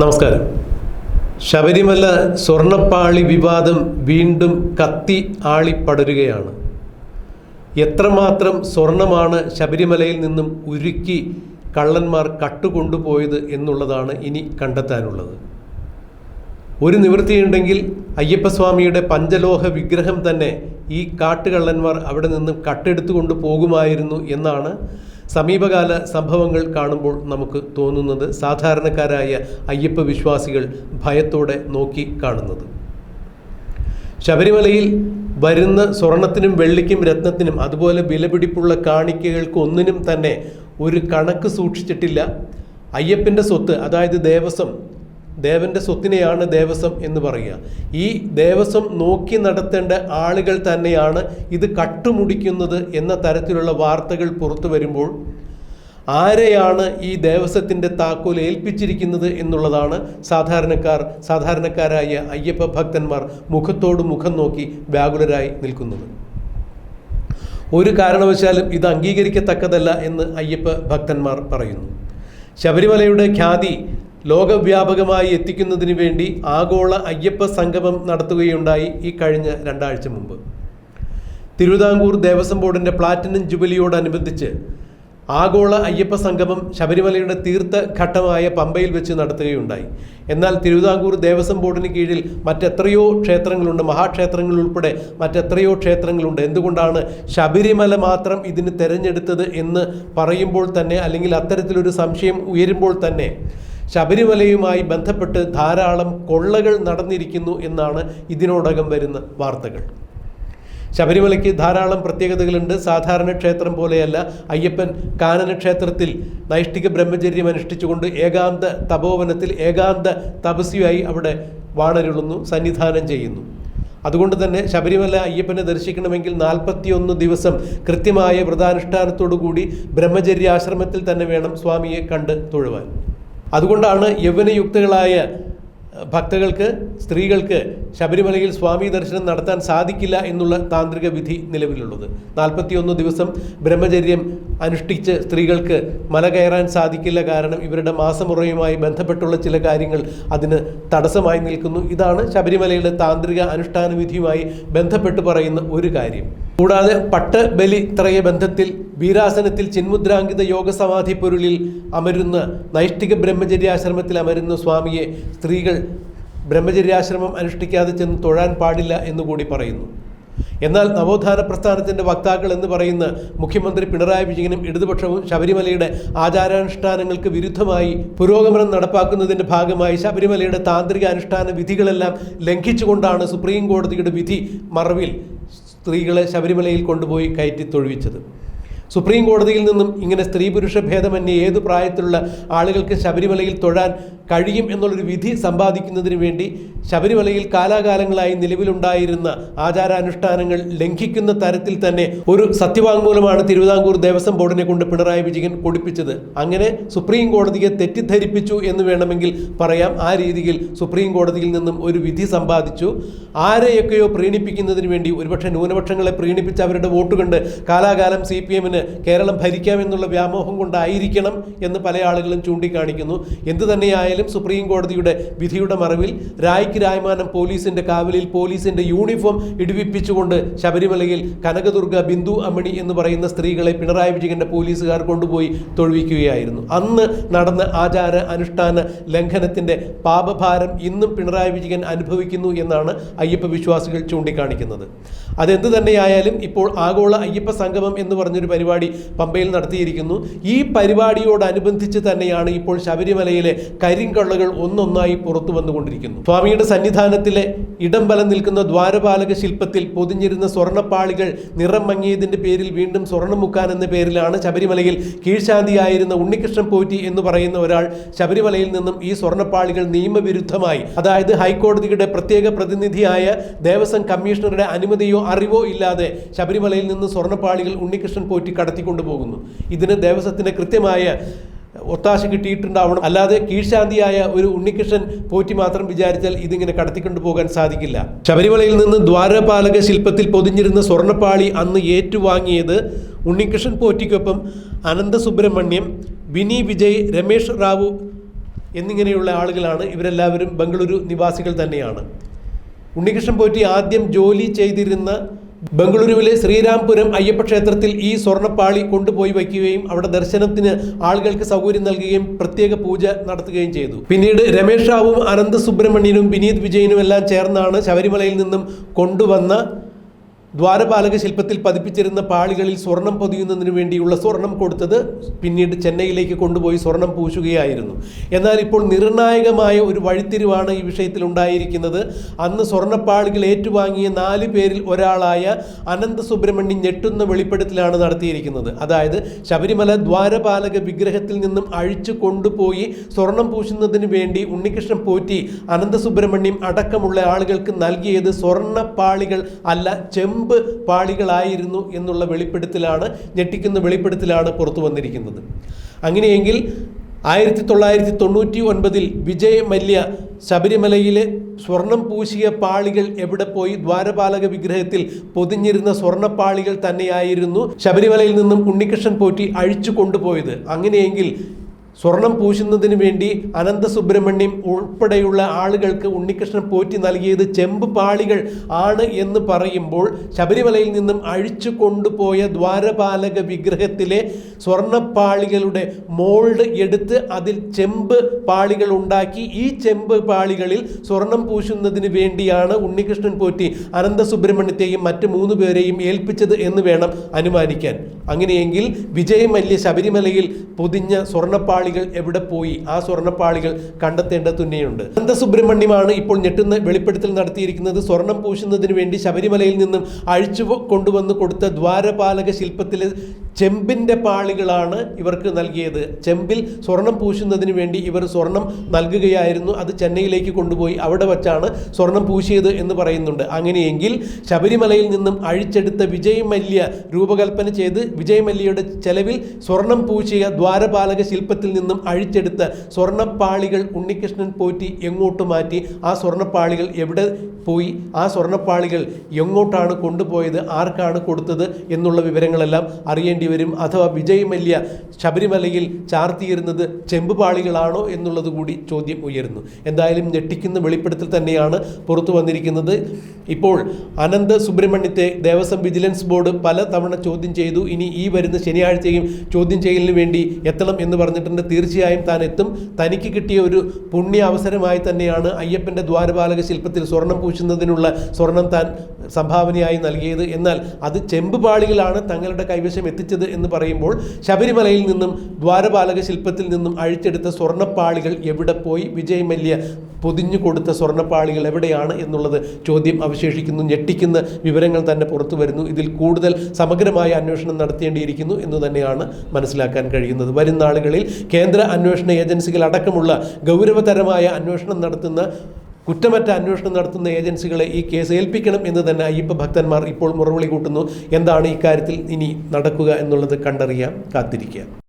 നമസ്കാരം. ശബരിമല സ്വർണപ്പാളി വിവാദം വീണ്ടും കത്തി ആളിപ്പടരുകയാണ്. എത്രമാത്രം സ്വർണമാണ് ശബരിമലയിൽ നിന്നും ഉരുക്കി കള്ളന്മാർ കട്ടുകൊണ്ടുപോയത് എന്നുള്ളതാണ് ഇനി കണ്ടെത്താനുള്ളത്. ഒരു നിവൃത്തിയുണ്ടെങ്കിൽ അയ്യപ്പസ്വാമിയുടെ പഞ്ചലോഹ വിഗ്രഹം തന്നെ ഈ കാട്ടുകള്ളന്മാർ അവിടെ നിന്നും കട്ടെടുത്തുകൊണ്ട് പോകുമായിരുന്നു എന്നാണ് സമീപകാല സംഭവങ്ങൾ കാണുമ്പോൾ നമുക്ക് തോന്നുന്നത് സാധാരണക്കാരായ അയ്യപ്പ വിശ്വാസികൾ ഭയത്തോടെ നോക്കി കാണുന്നത്. ശബരിമലയിൽ വരുന്ന സ്വർണത്തിനും വെള്ളിക്കും രത്നത്തിനും അതുപോലെ വിലപിടിപ്പുള്ള കാണിക്കകൾക്ക് ഒന്നിനും തന്നെ ഒരു കണക്ക് സൂക്ഷിച്ചിട്ടില്ല. അയ്യപ്പന്റെ സ്വത്ത് അതായത് ദേവസ്വം ദേവന്റെ സ്വത്തിനെയാണ് ദേവസ്വം എന്ന് പറയുക. ഈ ദേവസ്വം നോക്കി നടത്തേണ്ട ആളുകൾ തന്നെയാണ് ഇത് കട്ടുമുടിക്കുന്നത് എന്ന തരത്തിലുള്ള വാർത്തകൾ പുറത്തു വരുമ്പോൾ ആരെയാണ് ഈ ദേവസ്വത്തിന്റെ താക്കോൽ ഏൽപ്പിച്ചിരിക്കുന്നത് എന്നുള്ളതാണ് സാധാരണക്കാർ സാധാരണക്കാരായ അയ്യപ്പ ഭക്തന്മാർ മുഖത്തോട് മുഖം നോക്കി വ്യാകുലരായി നിൽക്കുന്നത്. ഒരു കാരണവശാലും ഇത് അംഗീകരിക്കത്തക്കതല്ല എന്ന് അയ്യപ്പ ഭക്തന്മാർ പറയുന്നു. ശബരിമലയുടെ ഖ്യാതി ലോകവ്യാപകമായി എത്തിക്കുന്നതിന് വേണ്ടി ആഗോള അയ്യപ്പ സംഗമം നടത്തുകയുണ്ടായി ഈ കഴിഞ്ഞ രണ്ടാഴ്ച മുമ്പ്. തിരുവിതാംകൂർ ദേവസ്വം ബോർഡിന്റെ പ്ലാറ്റിനം ജൂബിലിയോടനുബന്ധിച്ച് ആഗോള അയ്യപ്പ സംഗമം ശബരിമലയുടെ തീർത്ഥഘട്ടമായ പമ്പയിൽ വെച്ച് നടത്തുകയുണ്ടായി. എന്നാൽ തിരുവിതാംകൂർ ദേവസ്വം ബോർഡിന് കീഴിൽ മറ്റെത്രയോ ക്ഷേത്രങ്ങളുണ്ട് മഹാക്ഷേത്രങ്ങൾ ഉൾപ്പെടെ മറ്റെത്രയോ ക്ഷേത്രങ്ങളുണ്ട്. എന്തുകൊണ്ടാണ് ശബരിമല മാത്രം ഇതിന് തെരഞ്ഞെടുത്തത് എന്ന് പറയുമ്പോൾ തന്നെ അല്ലെങ്കിൽ അത്തരത്തിലൊരു സംശയം ഉയരുമ്പോൾ തന്നെ ശബരിമലയുമായി ബന്ധപ്പെട്ട് ധാരാളം കൊള്ളകൾ നടന്നിരിക്കുന്നു എന്നാണ് ഇതിനോടകം വരുന്ന വാർത്തകൾ. ശബരിമലയ്ക്ക് ധാരാളം പ്രത്യേകതകളുണ്ട്. സാധാരണ ക്ഷേത്രം പോലെയല്ല. അയ്യപ്പൻ കാനന ക്ഷേത്രത്തിൽ നൈഷ്ഠിക ബ്രഹ്മചര്യം അനുഷ്ഠിച്ചുകൊണ്ട് ഏകാന്ത തപോവനത്തിൽ ഏകാന്ത തപസ്യായി അവിടെ വാണരുളുന്നു സന്നിധാനം ചെയ്യുന്നു. അതുകൊണ്ട് തന്നെ ശബരിമല അയ്യപ്പനെ ദർശിക്കണമെങ്കിൽ നാൽപ്പത്തിയൊന്ന് ദിവസം കൃത്യമായ വ്രതാനുഷ്ഠാനത്തോടു കൂടി ബ്രഹ്മചര്യാശ്രമത്തിൽ തന്നെ വേണം സ്വാമിയെ കണ്ട് തൊഴുവാൻ. അതുകൊണ്ടാണ് യൗവനയുക്തകളായ ഭക്തകൾക്ക് സ്ത്രീകൾക്ക് ശബരിമലയിൽ സ്വാമി ദർശനം നടത്താൻ സാധിക്കില്ല എന്നുള്ള താന്ത്രിക വിധി നിലവിലുള്ളത്. നാൽപ്പത്തിയൊന്ന് ദിവസം ബ്രഹ്മചര്യം അനുഷ്ഠിച്ച് സ്ത്രീകൾക്ക് മല കയറാൻ സാധിക്കില്ല കാരണം ഇവരുടെ മാസമുറയുമായി ബന്ധപ്പെട്ടുള്ള ചില കാര്യങ്ങൾ അതിന് തടസ്സമായി നിൽക്കുന്നു. ഇതാണ് ശബരിമലയുടെ താന്ത്രിക അനുഷ്ഠാന വിധിയുമായി ബന്ധപ്പെട്ട് പറയുന്ന ഒരു കാര്യം. കൂടാതെ പട്ട് ബലി ത്രയ ബന്ധത്തിൽ വീരാസനത്തിൽ ചിന്മുദ്രാങ്കിത യോഗസമാധി പൊരുളിൽ അമരുന്ന നൈഷ്ഠിക ബ്രഹ്മചര്യാശ്രമത്തിൽ അമരുന്ന സ്വാമിയെ സ്ത്രീകൾ ബ്രഹ്മചര്യാശ്രമം അനുഷ്ഠിക്കാതെ ചെന്ന് തൊഴാൻ പാടില്ല എന്നുകൂടി പറയുന്നു. എന്നാൽ നവോത്ഥാന പ്രസ്ഥാനത്തിന്റെ വക്താക്കൾ എന്ന് പറയുന്ന മുഖ്യമന്ത്രി പിണറായി വിജയനും ഇടതുപക്ഷവും ശബരിമലയുടെ ആചാരാനുഷ്ഠാനങ്ങൾക്ക് വിരുദ്ധമായി പുരോഗമനം നടപ്പാക്കുന്നതിന്റെ ഭാഗമായി ശബരിമലയുടെ താന്ത്രിക അനുഷ്ഠാന വിധികളെല്ലാം ലംഘിച്ചുകൊണ്ടാണ് സുപ്രീം കോടതിയുടെ വിധി മറവിൽ സ്ത്രീകളെ ശബരിമലയിൽ കൊണ്ടുപോയി കയറ്റി തൊഴുവിച്ചത്. സുപ്രീം കോടതിയിൽ നിന്നും ഇങ്ങനെ സ്ത്രീ പുരുഷ ഭേദമന്യേ ഏത് പ്രായത്തിലുള്ള ആളുകൾക്ക് ശബരിമലയിൽ തൊഴാൻ കഴിയും എന്നുള്ളൊരു വിധി സമ്പാദിക്കുന്നതിന് വേണ്ടി ശബരിമലയിൽ കാലാകാലങ്ങളായി നിലവിലുണ്ടായിരുന്ന ആചാരാനുഷ്ഠാനങ്ങൾ ലംഘിക്കുന്ന തരത്തിൽ തന്നെ ഒരു സത്യവാങ്മൂലമാണ് തിരുവിതാംകൂർ ദേവസ്വം ബോർഡിനെ കൊണ്ട് പിണറായി വിജയൻ കൊടുപ്പിച്ചത്. അങ്ങനെ സുപ്രീം കോടതിയെ തെറ്റിദ്ധരിപ്പിച്ചു എന്ന് വേണമെങ്കിൽ പറയാം. ആ രീതിയിൽ സുപ്രീം കോടതിയിൽ നിന്നും ഒരു വിധി സമ്പാദിച്ചു. ആരെയൊക്കെയോ പ്രീണിപ്പിക്കുന്നതിന് വേണ്ടി ഒരുപക്ഷെ ന്യൂനപക്ഷങ്ങളെ പ്രീണിപ്പിച്ച് അവരുടെ വോട്ട് കണ്ട് കാലാകാലം സി പി എമ്മിന് കേരളം ഭരിക്കാമെന്നുള്ള വ്യാമോഹം കൊണ്ടായിരിക്കണം എന്ന് പല ആളുകളും ചൂണ്ടിക്കാണിക്കുന്നു. എന്തു തന്നെയായാലും സുപ്രീം കോടതിയുടെ വിധിയുടെ മറവിൽ രായ്ക്ക് രായ്മാനം പോലീസിന്റെ കാവലിൽ പോലീസിന്റെ യൂണിഫോം ഇടിവിപ്പിച്ചുകൊണ്ട് ശബരിമലയിൽ കനകദുർഗ ബിന്ദു അമ്മണി എന്ന് പറയുന്ന സ്ത്രീകളെ പിണറായി വിജയന്റെ പോലീസുകാർ കൊണ്ടുപോയി തൊഴുവിക്കുകയായിരുന്നു. അന്ന് നടന്ന ആചാര അനുഷ്ഠാന ലംഘനത്തിന്റെ പാപഭാരം ഇന്നും പിണറായി വിജയൻ അനുഭവിക്കുന്നു എന്നാണ് അയ്യപ്പ വിശ്വാസികൾ ചൂണ്ടിക്കാണിക്കുന്നത്. അതെന്ത് തന്നെയായാലും ഇപ്പോൾ ആഗോള അയ്യപ്പ സംഗമം എന്ന് പറഞ്ഞൊരു പരിപാടി പമ്പയിൽ നടത്തിയിരിക്കുന്നു. ഈ പരിപാടിയോടനുബന്ധിച്ച് തന്നെയാണ് ഇപ്പോൾ ശബരിമലയിലെ കരിങ്കള്ളകൾ ഒന്നൊന്നായി പുറത്തു വന്നുകൊണ്ടിരിക്കുന്നു. സ്വാമിയുടെ സന്നിധാനത്തിലെ ഇടം ബലം നിൽക്കുന്ന ദ്വാരപാലക ശില്പത്തിൽ പൊതിഞ്ഞിരുന്ന സ്വർണപ്പാളികൾ നിറം മങ്ങിയതിന്റെ പേരിൽ വീണ്ടും സ്വർണം മുക്കാൻ എന്ന പേരിലാണ് ശബരിമലയിൽ കീഴ്ശാന്തിയായിരുന്ന ഉണ്ണികൃഷ്ണൻ പോറ്റി എന്ന് പറയുന്ന ഒരാൾ ശബരിമലയിൽ നിന്നും ഈ സ്വർണപ്പാളികൾ നിയമവിരുദ്ധമായി. അതായത് ഹൈക്കോടതിയുടെ പ്രത്യേക പ്രതിനിധിയായ ദേവസ്വം കമ്മീഷണറുടെ അനുമതിയോ അറിവോ ഇല്ലാതെ ശബരിമലയിൽ നിന്ന് സ്വർണപ്പാളികൾ ഉണ്ണികൃഷ്ണൻ പോറ്റി കടത്തിക്കൊണ്ടുപോകുന്നു ഇതിന് ദേവസ്വത്തിന് കൃത്യമായ ഒത്താശ കിട്ടിയിട്ടുണ്ടാവണം. അല്ലാതെ കീഴ്ശാന്തിയായ ഒരു ഉണ്ണികൃഷ്ണൻ പോറ്റി മാത്രം വിചാരിച്ചാൽ ഇതിങ്ങനെ കടത്തിക്കൊണ്ടു പോകാൻ സാധിക്കില്ല. ശബരിമലയിൽ നിന്ന് ദ്വാരപാലക ശില്പത്തിൽ പൊതിഞ്ഞിരുന്ന സ്വർണപ്പാളി അന്ന് ഏറ്റുവാങ്ങിയത് ഉണ്ണികൃഷ്ണൻ പോറ്റിക്കൊപ്പം അനന്തസുബ്രഹ്മണ്യം വിനി വിജയ് രമേഷ് റാവു എന്നിങ്ങനെയുള്ള ആളുകളാണ് ഇവരെല്ലാവരും ബംഗളൂരു നിവാസികൾ തന്നെയാണ്. ഉണ്ണികൃഷ്ണൻ പോറ്റി ആദ്യം ജോലി ചെയ്തിരുന്ന ബംഗളൂരുവിലെ ശ്രീരാംപുരം അയ്യപ്പ ക്ഷേത്രത്തിൽ ഈ സ്വർണപ്പാളി കൊണ്ടുപോയി വയ്ക്കുകയും അവിടെ ദർശനത്തിന് ആളുകൾക്ക് സൗകര്യം നൽകുകയും പ്രത്യേക പൂജ നടത്തുകയും ചെയ്തു. പിന്നീട് രമേഷ് റാവുവും സുബ്രഹ്മണ്യനും വിനീത് വിജയനും എല്ലാം ചേർന്നാണ് ശബരിമലയിൽ നിന്നും കൊണ്ടുവന്ന ദ്വാരപാലക ശില്പത്തിൽ പതിപ്പിച്ചിരുന്ന പാളികളിൽ സ്വർണം പൊതിയുന്നതിന് വേണ്ടിയുള്ള സ്വർണം കൊടുത്തത് പിന്നീട് ചെന്നൈയിലേക്ക് കൊണ്ടുപോയി സ്വർണം പൂശുകയായിരുന്നു. എന്നാൽ ഇപ്പോൾ നിർണായകമായ ഒരു വഴിത്തിരിവാണ് ഈ വിഷയത്തിൽ ഉണ്ടായിരിക്കുന്നത്. അന്ന് സ്വർണപ്പാളികൾ ഏറ്റുവാങ്ങിയ നാല് പേരിൽ ഒരാളായ അനന്ത സുബ്രഹ്മണ്യം ഞെട്ടുന്ന വെളിപ്പെടുത്തലാണ് നടത്തിയിരിക്കുന്നത്. അതായത് ശബരിമല ദ്വാരപാലക വിഗ്രഹത്തിൽ നിന്നും അഴിച്ചു കൊണ്ടുപോയി സ്വർണം പൂശുന്നതിന് വേണ്ടി ഉണ്ണികൃഷ്ണൻ പോറ്റി അനന്ത സുബ്രഹ്മണ്യം അടക്കമുള്ള ആളുകൾക്ക് നൽകിയത് സ്വർണപ്പാളികൾ അല്ല ചെമ്പ് പാളികളായിരുന്നു എന്നുള്ള വെളിപ്പെടുത്തലാണ് ഞെട്ടിക്കുന്ന വെളിപ്പെടുത്തലാണ് പുറത്തു വന്നിരിക്കുന്നത്. അങ്ങനെയെങ്കിൽ ആയിരത്തി തൊള്ളായിരത്തി തൊണ്ണൂറ്റി ഒൻപതിൽ വിജയ് മല്യ ശബരിമലയിലെ സ്വർണം പൂശിയ പാളികൾ എവിടെ പോയി? ദ്വാരപാലക വിഗ്രഹത്തിൽ പൊതിഞ്ഞിരുന്ന സ്വർണപ്പാളികൾ തന്നെയായിരുന്നു ശബരിമലയിൽ നിന്നും ഉണ്ണികൃഷ്ണൻ പോറ്റി അഴിച്ചു കൊണ്ടുപോയത്. അങ്ങനെയെങ്കിൽ സ്വർണം പൂശുന്നതിന് വേണ്ടി അനന്ത സുബ്രഹ്മണ്യം ഉൾപ്പെടെയുള്ള ആളുകൾക്ക് ഉണ്ണികൃഷ്ണൻ പോറ്റി നൽകിയത് ചെമ്പ് പാളികൾ ആണ് എന്ന് പറയുമ്പോൾ ശബരിമലയിൽ നിന്നും അഴിച്ചു കൊണ്ടുപോയ ദ്വാരപാലക വിഗ്രഹത്തിലെ സ്വർണപ്പാളികളുടെ മോൾഡ് എടുത്ത് അതിൽ ചെമ്പ് പാളികൾ ഉണ്ടാക്കി. ഈ ചെമ്പ് പാളികളിൽ സ്വർണം പൂശുന്നതിന് വേണ്ടിയാണ് ഉണ്ണികൃഷ്ണൻ പോറ്റി അനന്ത സുബ്രഹ്മണ്യത്തെയും മറ്റ് മൂന്ന് പേരെയും ഏൽപ്പിച്ചത് എന്ന് വേണം അനുമാനിക്കാൻ. അങ്ങനെയെങ്കിൽ വിജയമല്യ ശബരിമലയിൽ പൊതിഞ്ഞ സ്വർണപ്പാളികൾ എവിടെ പോയി? ആ സ്വർണപ്പാളികൾ കണ്ടെത്തേണ്ടത് തന്നെയുണ്ട്. സുബ്രഹ്മണ്യമാണ് ഇപ്പോൾ ഞെട്ടുന്ന വെളിപ്പെടുത്തൽ നടത്തിയിരിക്കുന്നത്. സ്വർണം പൂശുന്നതിന് വേണ്ടി ശബരിമലയിൽ നിന്നും അഴിച്ചു കൊണ്ടുവന്ന് കൊടുത്ത ദ്വാരപാലക ശില്പത്തിലെ ചെമ്പിന്റെ പാളികളാണ് ഇവർക്ക് നൽകിയത്. ചെമ്പിൽ സ്വർണം പൂശുന്നതിന് വേണ്ടി ഇവർ സ്വർണം നൽകുകയായിരുന്നു. അത് ചെന്നൈയിലേക്ക് കൊണ്ടുപോയി അവിടെ വച്ചാണ് സ്വർണം പൂശിയത് എന്ന് പറയുന്നുണ്ട്. അങ്ങനെയെങ്കിൽ ശബരിമലയിൽ നിന്നും അഴിച്ചെടുത്ത വിജയ് മല്യ രൂപകൽപ്പന ചെയ്ത് വിജയ് മല്യയുടെ ചെലവിൽ സ്വർണം പൂശിയ ദ്വാരപാലക ശില്പത്തിൽ നിന്നും അഴിച്ചെടുത്ത സ്വർണപ്പാളികൾ ഉണ്ണികൃഷ്ണൻ പോറ്റി എങ്ങോട്ട് മാറ്റി? ആ സ്വർണപ്പാളികൾ എവിടെ പോയി. ആ സ്വർണപ്പാളികൾ എങ്ങോട്ടാണ് കൊണ്ടുപോയത്? ആർക്കാണ് കൊടുത്തത്? എന്നുള്ള വിവരങ്ങളെല്ലാം അറിയേണ്ടി വരും. അഥവാ വിജയ് മല്യ ശബരിമലയിൽ ചാർത്തിയിരുന്നത് ചെമ്പുപാളികളാണോ എന്നുള്ളത് കൂടി ചോദ്യം ഉയരുന്നു. എന്തായാലും ഞെട്ടിക്കുന്ന വെളിപ്പെടുത്തൽ തന്നെയാണ് പുറത്തു വന്നിരിക്കുന്നത്. ഇപ്പോൾ അനന്ത് സുബ്രഹ്മണ്യത്തെ ദേവസ്വം വിജിലൻസ് ബോർഡ് പല തവണ ചോദ്യം ചെയ്തു. ഇനി ഈ വരുന്ന ശനിയാഴ്ചയും ചോദ്യം ചെയ്യലിന് വേണ്ടി എത്തണം എന്ന് പറഞ്ഞിട്ടുണ്ട്. തീർച്ചയായും താൻ എത്തും. തനിക്ക് കിട്ടിയ ഒരു പുണ്യ അവസരമായി തന്നെയാണ് അയ്യപ്പന്റെ ദ്വാരപാലക ശില്പത്തിൽ സ്വർണം പൂശുന്നതിനുള്ള സ്വർണം താൻ സംഭാവനയായി നൽകിയത്. എന്നാൽ അത് ചെമ്പ് പാളികളാണ് തങ്ങളുടെ കൈവശം എത്തിച്ചത് എന്ന് പറയുമ്പോൾ ശബരിമലയിൽ നിന്നും ദ്വാരപാലക ശില്പത്തിൽ നിന്നും അഴിച്ചെടുത്ത സ്വർണപ്പാളികൾ എവിടെ പോയി? വിജയ് മല്യ പൊതിഞ്ഞു കൊടുത്ത സ്വർണപ്പാളികൾ എവിടെയാണ് എന്നുള്ളത് ചോദ്യം അവശേഷിക്കുന്നു ഞെട്ടിക്കുന്ന വിവരങ്ങൾ തന്നെ പുറത്തു വരുന്നു. ഇതിൽ കൂടുതൽ സമഗ്രമായ അന്വേഷണം നടത്തേണ്ടിയിരിക്കുന്നു എന്ന് തന്നെയാണ് മനസ്സിലാക്കാൻ കഴിയുന്നത്. വരും നാളുകളിൽ കേന്ദ്ര അന്വേഷണ ഏജൻസികൾ അടക്കമുള്ള ഗൗരവതരമായ അന്വേഷണം നടത്തുന്ന കുറ്റമറ്റ അന്വേഷണം നടത്തുന്ന ഏജൻസികളെ ഈ കേസ് ഏൽപ്പിക്കണം എന്ന് തന്നെ അയ്യപ്പ ഭക്തന്മാർ ഇപ്പോൾ മുറവിളി കൂട്ടുന്നു. എന്താണ് ഇക്കാര്യത്തിൽ ഇനി നടക്കുക എന്നുള്ളത് കണ്ടറിയാം കാത്തിരിക്കുക.